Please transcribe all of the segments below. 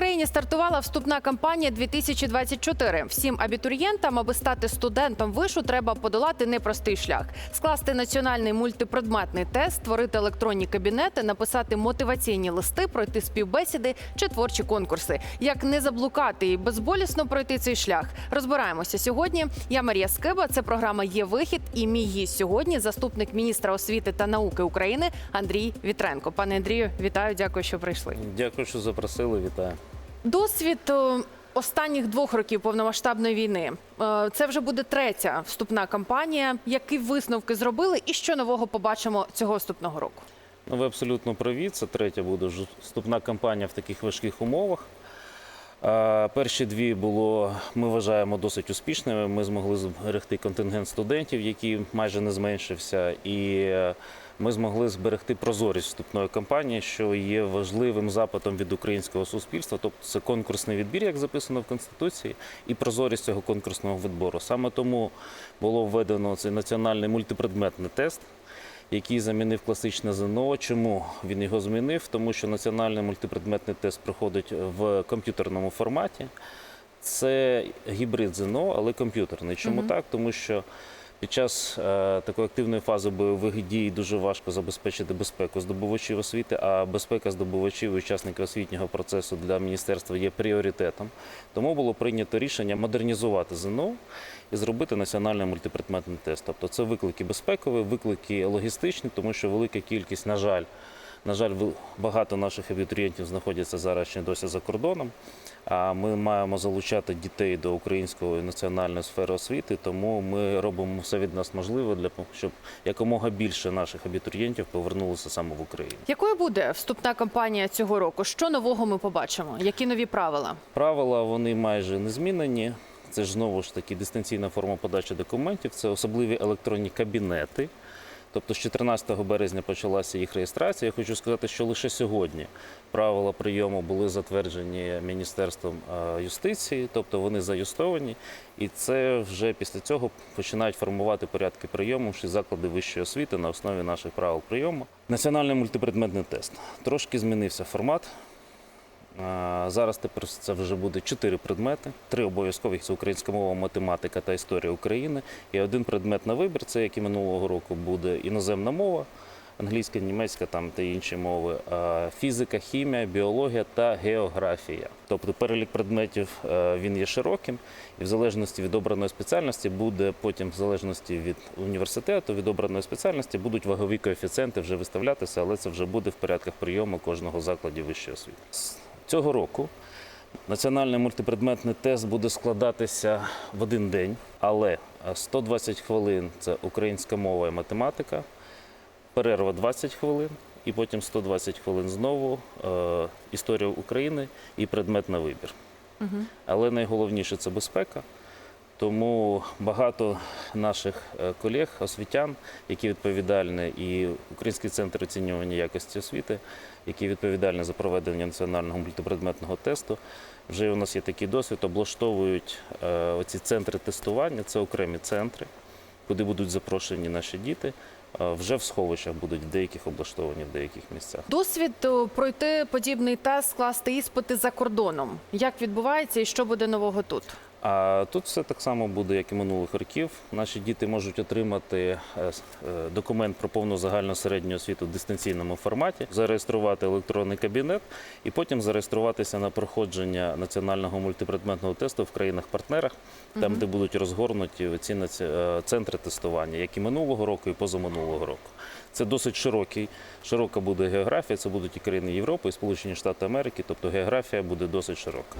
Україні стартувала вступна кампанія 2024. Всім абітурієнтам, аби стати студентом вишу, треба подолати непростий шлях: скласти національний мультипредметний тест, створити електронні кабінети, написати мотиваційні листи, пройти співбесіди чи творчі конкурси. Як не заблукати і безболісно пройти цей шлях? Розбираємося сьогодні. Я Марія Скиба. Це програма Є вихід. І мій гість сьогодні заступник міністра освіти та науки України Андрій Вітренко. Пане Андрію, вітаю, дякую, що прийшли. Дякую, що запросили. Вітаю. Досвід е, останніх двох років повномасштабної війни. Е, Це вже буде третя вступна кампанія. Які висновки зробили, і що нового побачимо цього вступного року? Ну, ви абсолютно праві. Це третя буде вступна кампанія в таких важких умовах. Перші дві було, ми вважаємо, досить успішними. Ми змогли зберегти контингент студентів, який майже не зменшився, і е, ми змогли зберегти прозорість вступної кампанії, що є важливим запитом від українського суспільства. Тобто це конкурсний відбір, як записано в Конституції, і прозорість цього конкурсного відбору. Саме тому було введено цей національний мультипредметний тест який замінив класичне ЗНО. Чому він його змінив? Тому що національний мультипредметний тест проходить в комп'ютерному форматі. Це гібрид ЗНО, але комп'ютерний. Чому так? Тому що під час е, такої активної фази бойових дій дуже важко забезпечити безпеку здобувачів освіти, а безпека здобувачів і учасників освітнього процесу для міністерства є пріоритетом. Тому було прийнято рішення модернізувати ЗНО і зробити національний мультипредметний тест. Тобто це виклики безпекові, виклики логістичні, тому що велика кількість, на жаль, на жаль, багато наших абітурієнтів знаходяться зараз ще досі за кордоном. А ми маємо залучати дітей до української національної сфери освіти, тому ми робимо все від нас можливе для щоб якомога більше наших абітурієнтів повернулося саме в Україну. Якою буде вступна кампанія цього року? Що нового ми побачимо? Які нові правила? Правила вони майже не змінені. Це ж знову ж таки дистанційна форма подачі документів, це особливі електронні кабінети. Тобто з 14 березня почалася їх реєстрація. Я хочу сказати, що лише сьогодні правила прийому були затверджені Міністерством е, юстиції, тобто вони заюстовані, і це вже після цього починають формувати порядки прийому всі заклади вищої освіти на основі наших правил прийому. Національний мультипредметний тест трошки змінився формат. Зараз тепер це вже буде чотири предмети: три обов'язкових це українська мова, математика та історія України. І один предмет на вибір, це як і минулого року, буде іноземна мова, англійська, німецька там та інші мови, фізика, хімія, біологія та географія. Тобто перелік предметів е, він є широким, і в залежності від обраної спеціальності буде потім, в залежності від університету, від обраної спеціальності, будуть вагові коефіцієнти вже виставлятися, але це вже буде в порядках прийому кожного закладу вищої освіти. Цього року національний мультипредметний тест буде складатися в один день, але е, 120 хвилин це українська мова і математика, перерва 20 хвилин, і потім 120 хвилин знову е, історія України і предмет на вибір. Але найголовніше це безпека. Тому багато наших е, колег, освітян, які відповідальні, і Український центр оцінювання якості освіти, які відповідальні за проведення національного мультипредметного тесту. Вже у нас є такий досвід, облаштовують е, оці центри тестування, це окремі центри, куди будуть запрошені наші діти. Е, Вже в сховищах будуть в деяких облаштовані в деяких місцях. Досвід пройти подібний тест, скласти іспити за кордоном. Як відбувається і що буде нового тут? А тут все так само буде, як і минулих років. Наші діти можуть отримати е, е, документ про повну загальну середню освіту в дистанційному форматі, зареєструвати електронний кабінет і потім зареєструватися на проходження національного мультипредметного тесту в країнах-партнерах, там, де будуть розгорнуті ці е, центри тестування, як і минулого року, і позаминулого року. Це досить широкий, широка буде географія. Це будуть і країни Європи, і Сполучені Штати Америки. Тобто географія буде досить широка.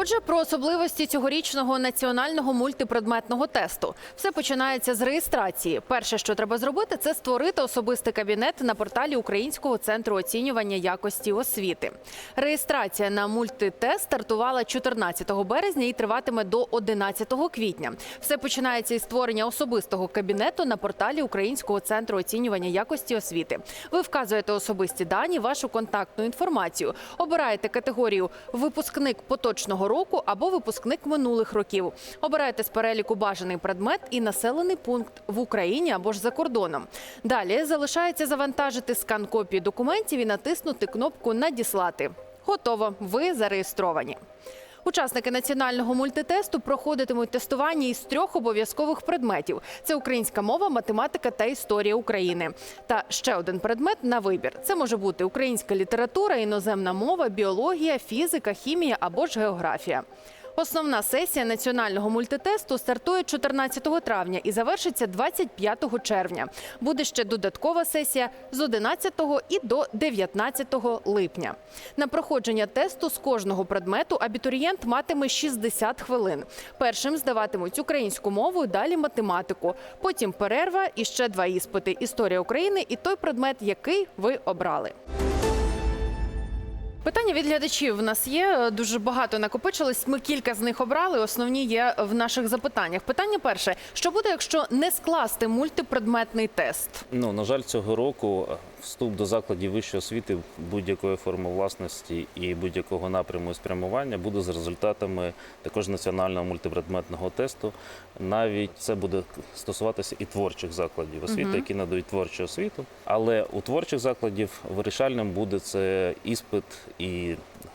Отже, про особливості цьогорічного національного мультипредметного тесту все починається з реєстрації. Перше, що треба зробити, це створити особистий кабінет на порталі Українського центру оцінювання якості освіти. Реєстрація на мультитест стартувала 14 березня і триватиме до 11 квітня. Все починається із створення особистого кабінету на порталі Українського центру оцінювання якості освіти. Ви вказуєте особисті дані, вашу контактну інформацію, обираєте категорію випускник поточного року або випускник минулих років. Обирайте з переліку бажаний предмет і населений пункт в Україні або ж за кордоном. Далі залишається завантажити скан копії документів і натиснути кнопку Надіслати. Готово, ви зареєстровані. Учасники національного мультитесту проходитимуть тестування із трьох обов'язкових предметів: це українська мова, математика та історія України. Та ще один предмет на вибір: це може бути українська література, іноземна мова, біологія, фізика, хімія або ж географія. Основна сесія національного мультитесту стартує 14 травня і завершиться 25 червня. Буде ще додаткова сесія з 11 і до 19 липня. На проходження тесту з кожного предмету абітурієнт матиме 60 хвилин. Першим здаватимуть українську мову, далі математику. Потім перерва і ще два іспити: історія України і той предмет, який ви обрали. Питання від глядачів в нас є дуже багато накопичилось. Ми кілька з них обрали. Основні є в наших запитаннях. Питання перше: що буде, якщо не скласти мультипредметний тест? Ну, на жаль, цього року е, вступ до закладів вищої освіти будь-якої форми власності і будь-якого напряму і спрямування буде з результатами також національного мультипредметного тесту. Навіть це буде стосуватися і творчих закладів освіти, які надають творчу освіту. Але у творчих закладів вирішальним буде це іспит і,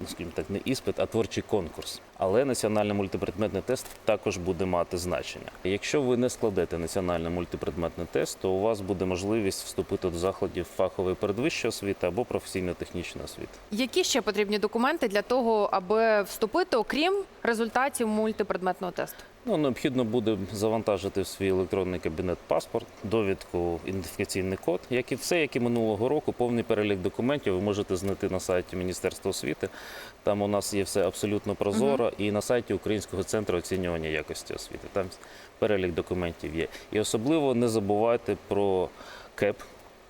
ну, скажімо так, не іспит, а творчий конкурс. Але національний мультипредметний тест також буде мати значення. Якщо ви не складете національний мультипредметний тест, то у вас буде можливість вступити до закладів фахової передвищої освіти або професійно-технічної освіти. Які ще потрібні документи для того, аби вступити, окрім результатів мультипредметного тесту? Ну, необхідно буде завантажити в свій електронний кабінет паспорт, довідку, ідентифікаційний код, як і все, як і минулого року, повний перелік документів ви можете знайти на сайті Міністерства освіти. Там у нас є все абсолютно прозоро, і на сайті Українського центру оцінювання якості освіти. Там перелік документів є. І особливо не забувайте про КЕП.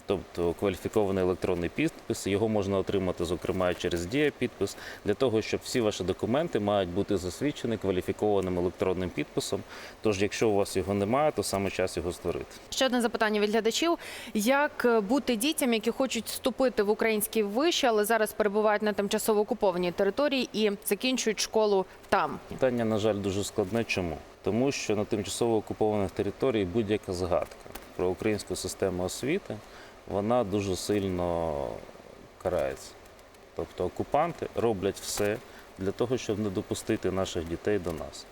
Тобто кваліфікований електронний підпис, його можна отримати, зокрема, через дія підпис, для того, щоб всі ваші документи мають бути засвідчені кваліфікованим електронним підписом. Тож, якщо у вас його немає, то саме час його створити. Ще одне запитання від глядачів: як е, бути дітям, які хочуть вступити в український виші, але зараз перебувають на тимчасово окупованій території і закінчують школу там? Питання, на жаль, дуже складне. Чому? Тому що на тимчасово окупованих територіях будь-яка згадка про українську систему освіти вона дуже сильно карається. Тобто окупанти роблять все для того, щоб не допустити наших дітей до нас.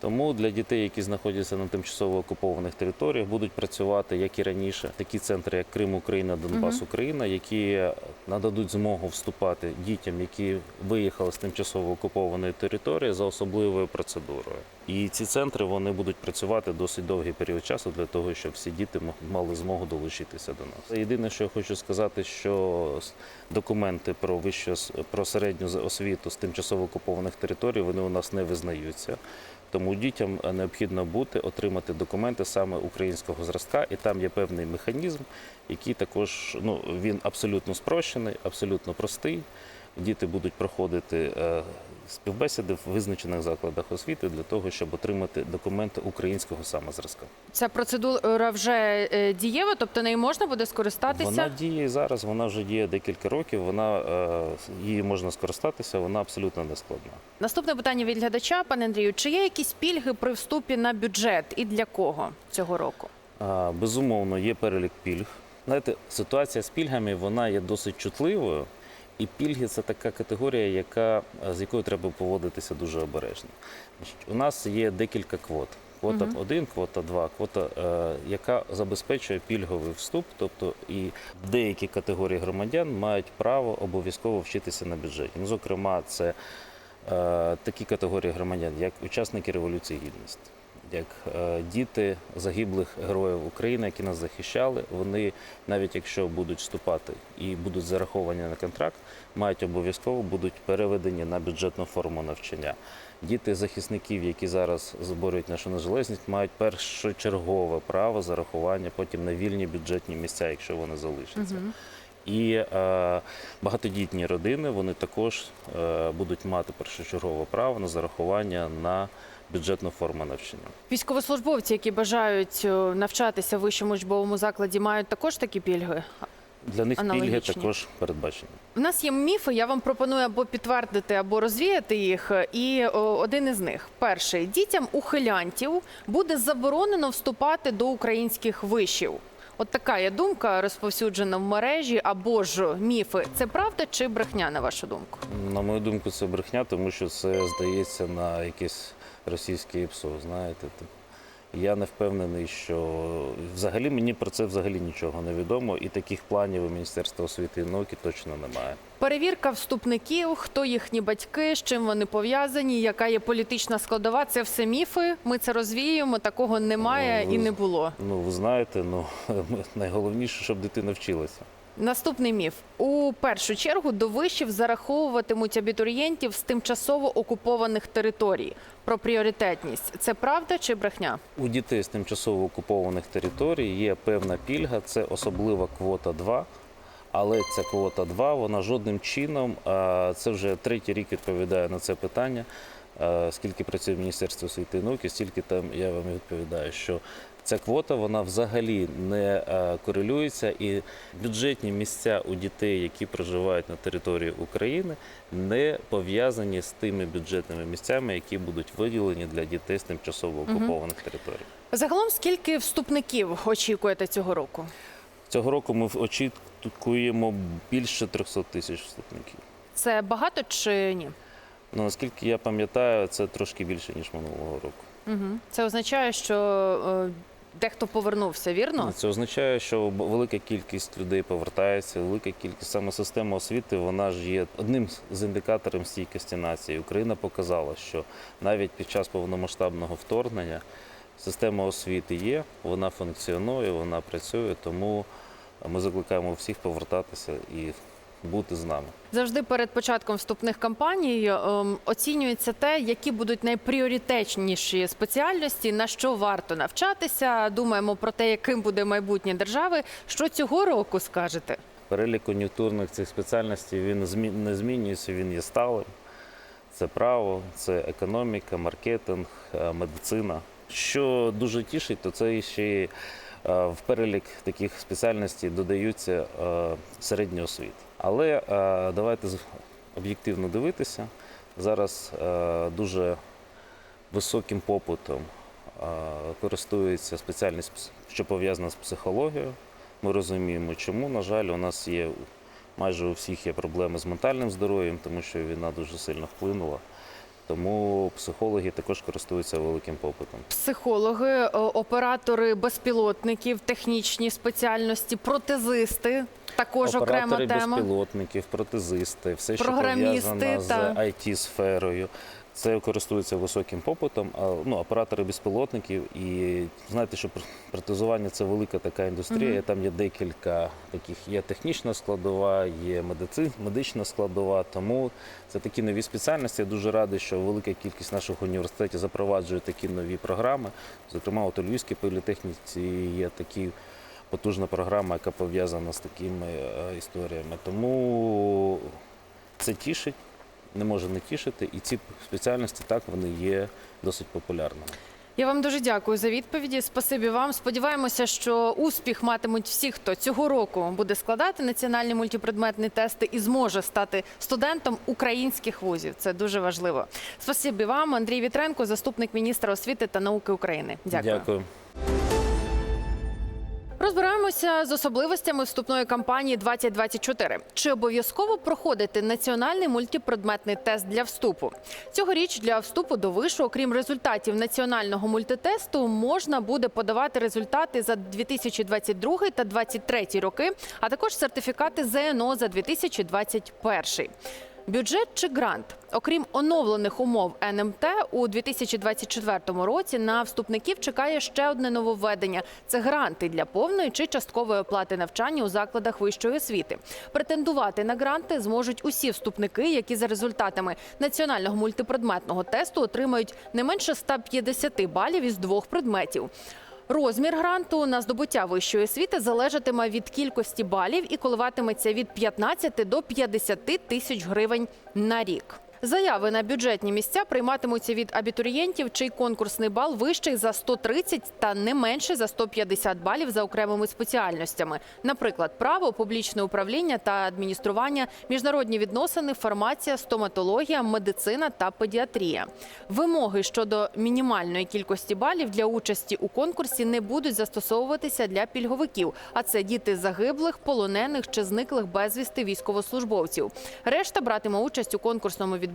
Тому для дітей, які знаходяться на тимчасово окупованих територіях, будуть працювати, як і раніше, такі центри, як Крим, Україна, Донбас, Україна, які нададуть змогу вступати дітям, які виїхали з тимчасово окупованої території за особливою процедурою. І ці центри вони будуть працювати досить довгий період часу для того, щоб всі діти мали змогу долучитися до нас. Єдине, що я хочу сказати, що документи про вищу про середню освіту з тимчасово окупованих територій вони у нас не визнаються. Тому дітям е, необхідно бути отримати документи саме українського зразка, і там є певний механізм, який також ну він абсолютно спрощений, абсолютно простий. Діти будуть проходити е, співбесіди в визначених закладах освіти для того, щоб отримати документи українського саме зразка. Ця процедура вже е, дієва, тобто нею можна буде скористатися. Вона діє зараз, вона вже діє декілька років. Вона е, її можна скористатися, вона абсолютно не складна. Наступне питання від глядача, пане Андрію. Чи є якісь пільги при вступі на бюджет і для кого цього року? Безумовно, є перелік пільг. Знаєте, ситуація з пільгами вона є досить чутливою, і пільги це така категорія, яка, е, з якою треба поводитися дуже обережно. Значить, у нас є декілька квот. Квота 1, квота 2, квота, е, яка забезпечує пільговий вступ, тобто і деякі категорії громадян мають право обов'язково вчитися на бюджеті. Ну, зокрема, це е, такі категорії громадян, як учасники Революції Гідності, як е, діти загиблих героїв України, які нас захищали, вони навіть якщо будуть вступати і будуть зараховані на контракт, мають обов'язково будуть переведені на бюджетну форму навчання. Діти захисників, які зараз зборюють нашу незалежність, мають першочергове право зарахування потім на вільні бюджетні місця, якщо вони залишаться. І е, багатодітні родини вони також е, будуть мати першочергове право на зарахування на бюджетну форму навчання. Військовослужбовці, які бажають е, навчатися в вищому учбовому закладі, мають також такі пільги. Для них пільги також передбачені. У нас є міфи. Я вам пропоную або підтвердити, або розвіяти їх. І один із них: перший дітям ухилянтів буде заборонено вступати до українських вишів. От така є думка розповсюджена в мережі або ж міфи. Це правда чи брехня, на вашу думку? На мою думку, це брехня, тому що це здається на якесь російське ПСО. Знаєте, Типу, я не впевнений, що взагалі мені про це взагалі нічого не відомо, і таких планів у Міністерства освіти і науки точно немає. Перевірка вступників, хто їхні батьки, з чим вони пов'язані, яка є політична складова. Це все міфи. Ми це розвіюємо. Такого немає Ну, і не було. Ну, ви знаєте, ну найголовніше, щоб дитина вчилася. Наступний міф у першу чергу до вишів зараховуватимуть абітурієнтів з тимчасово окупованих територій. Про пріоритетність це правда чи брехня? У дітей з тимчасово окупованих територій є певна пільга, це особлива квота 2. Але ця квота 2, вона жодним чином, а, це вже третій рік відповідає на це питання. Скільки працює в Міністерстві освіти і науки, стільки там я вам відповідаю, що ця квота вона взагалі не корелюється, і бюджетні місця у дітей, які проживають на території України, не пов'язані з тими бюджетними місцями, які будуть виділені для дітей з тимчасово окупованих територій. Загалом скільки вступників очікуєте цього року? Цього року ми очікуємо більше 300 тисяч вступників. Це багато чи ні? Ну, наскільки я пам'ятаю, це трошки більше, ніж минулого року. Угу. Це означає, що е, дехто повернувся, вірно? Це означає, що велика кількість людей повертається, велика кількість саме система освіти, вона ж є одним з індикаторів стійкості нації. Україна показала, що навіть під час повномасштабного вторгнення система освіти є, вона функціонує, вона працює, тому ми закликаємо всіх повертатися і бути з нами. Завжди перед початком вступних кампаній ем, оцінюється те, які будуть найпріоритетніші спеціальності, на що варто навчатися. Думаємо про те, яким буде майбутнє держави. Що цього року скажете? Перелік кон'юнктурних цих спеціальностей він не змінюється, він є сталим. Це право, це економіка, маркетинг, е, медицина. Що дуже тішить, то це ще е, в перелік таких спеціальностей додаються е, середня освіта. Але е, давайте об'єктивно дивитися. Зараз е, дуже високим попитом е, користується спеціальність, що пов'язана з психологією. Ми розуміємо, чому, на жаль, у нас є майже у всіх є проблеми з ментальним здоров'ям, тому що війна дуже сильно вплинула. Тому психологи також користуються великим попитом. Психологи, е, оператори безпілотників, технічні спеціальності, протезисти також окрема Оператори тема. безпілотників, протезисти, все, що пов'язано з it сферою Це користується високим попитом. А ну, оператори безпілотників і знаєте, що протезування це велика така індустрія. Мгм. Там є декілька таких. Є технічна складова, є медици, медична складова. Тому це такі нові спеціальності. Я дуже радий, що велика кількість наших університетів запроваджує такі нові програми. Зокрема, у Львівській політехніці є такі потужна програма, яка пов'язана з такими е, історіями. Тому це тішить, не може не тішити, і ці спеціальності так вони є досить популярними. Я вам дуже дякую за відповіді. Спасибі вам. Сподіваємося, що успіх матимуть всі, хто цього року буде складати національні мультипредметні тести і зможе стати студентом українських вузів. Це дуже важливо. Спасибі вам, Андрій Вітренко, заступник міністра освіти та науки України. Дякую. Дякую. Розбираємося з особливостями вступної кампанії 2024. Чи обов'язково проходити національний мультипредметний тест для вступу? Цьогоріч для вступу до вишу, окрім результатів національного мультитесту, можна буде подавати результати за 2022 та 2023 роки, а також сертифікати ЗНО за 2021. Бюджет чи грант? Окрім оновлених умов НМТ, у 2024 році на вступників чекає ще одне нововведення: це гранти для повної чи часткової оплати навчання у закладах вищої освіти. Претендувати на гранти зможуть усі вступники, які за результатами національного мультипредметного тесту отримають не менше 150 балів із двох предметів. Розмір гранту на здобуття вищої освіти залежатиме від кількості балів і коливатиметься від 15 до 50 тисяч гривень на рік. Заяви на бюджетні місця прийматимуться від абітурієнтів, чий конкурсний бал вищий за 130 та не менше за 150 балів за окремими спеціальностями. Наприклад, право, публічне управління та адміністрування, міжнародні відносини, фармація, стоматологія, медицина та педіатрія. Вимоги щодо мінімальної кількості балів для участі у конкурсі не будуть застосовуватися для пільговиків, а це діти загиблих, полонених чи зниклих безвісти військовослужбовців. Решта братиме участь у конкурсному відборі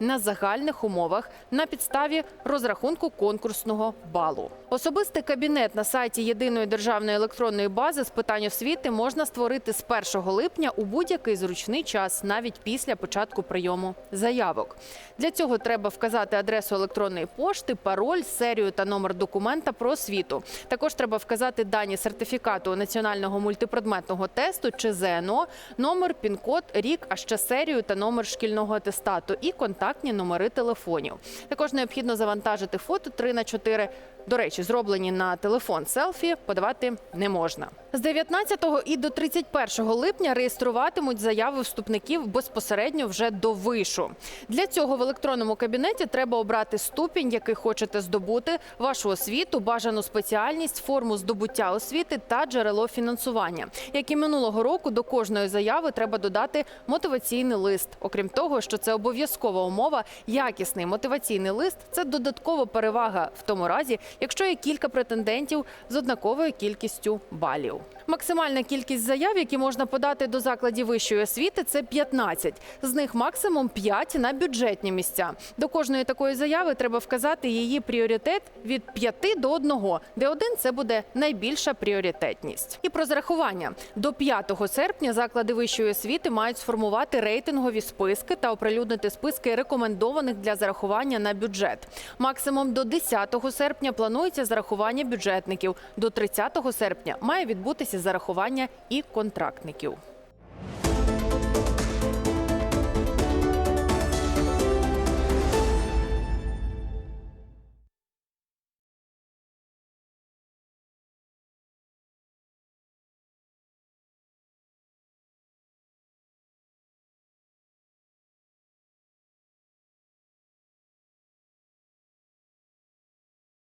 на загальних умовах на підставі розрахунку конкурсного балу. Особистий кабінет на сайті єдиної державної електронної бази з питань освіти можна створити з 1 липня у будь-який зручний час, навіть після початку прийому заявок. Для цього треба вказати адресу електронної пошти, пароль, серію та номер документа про освіту. Також треба вказати дані сертифікату національного мультипредметного тесту чи ЗНО, номер, пін-код, рік, а ще серію та номер шкільного атестату і контактні номери телефонів. Також необхідно завантажити фото 3 на 4 до речі, зроблені на телефон селфі, подавати не можна. З 19 і до 31 липня реєструватимуть заяви вступників безпосередньо вже до вишу. Для цього в електронному кабінеті треба обрати ступінь, який хочете здобути, вашу освіту, бажану спеціальність, форму здобуття освіти та джерело фінансування. Як і минулого року, до кожної заяви треба додати мотиваційний лист. Окрім того, що це обов'язкова умова, якісний мотиваційний лист це додаткова перевага в тому разі, якщо є кілька претендентів з однаковою кількістю балів. Максимальна кількість заяв, які можна подати до закладів вищої освіти, це 15. З них максимум 5 на бюджетні місця. До кожної такої заяви треба вказати її пріоритет від 5 до 1, де один це буде найбільша пріоритетність. І про зарахування до 5 серпня заклади вищої освіти мають сформувати рейтингові списки та оприлюднити списки рекомендованих для зарахування на бюджет. Максимум до 10 серпня планується зарахування бюджетників. До 30 серпня має відбутися зарахування і контрактників.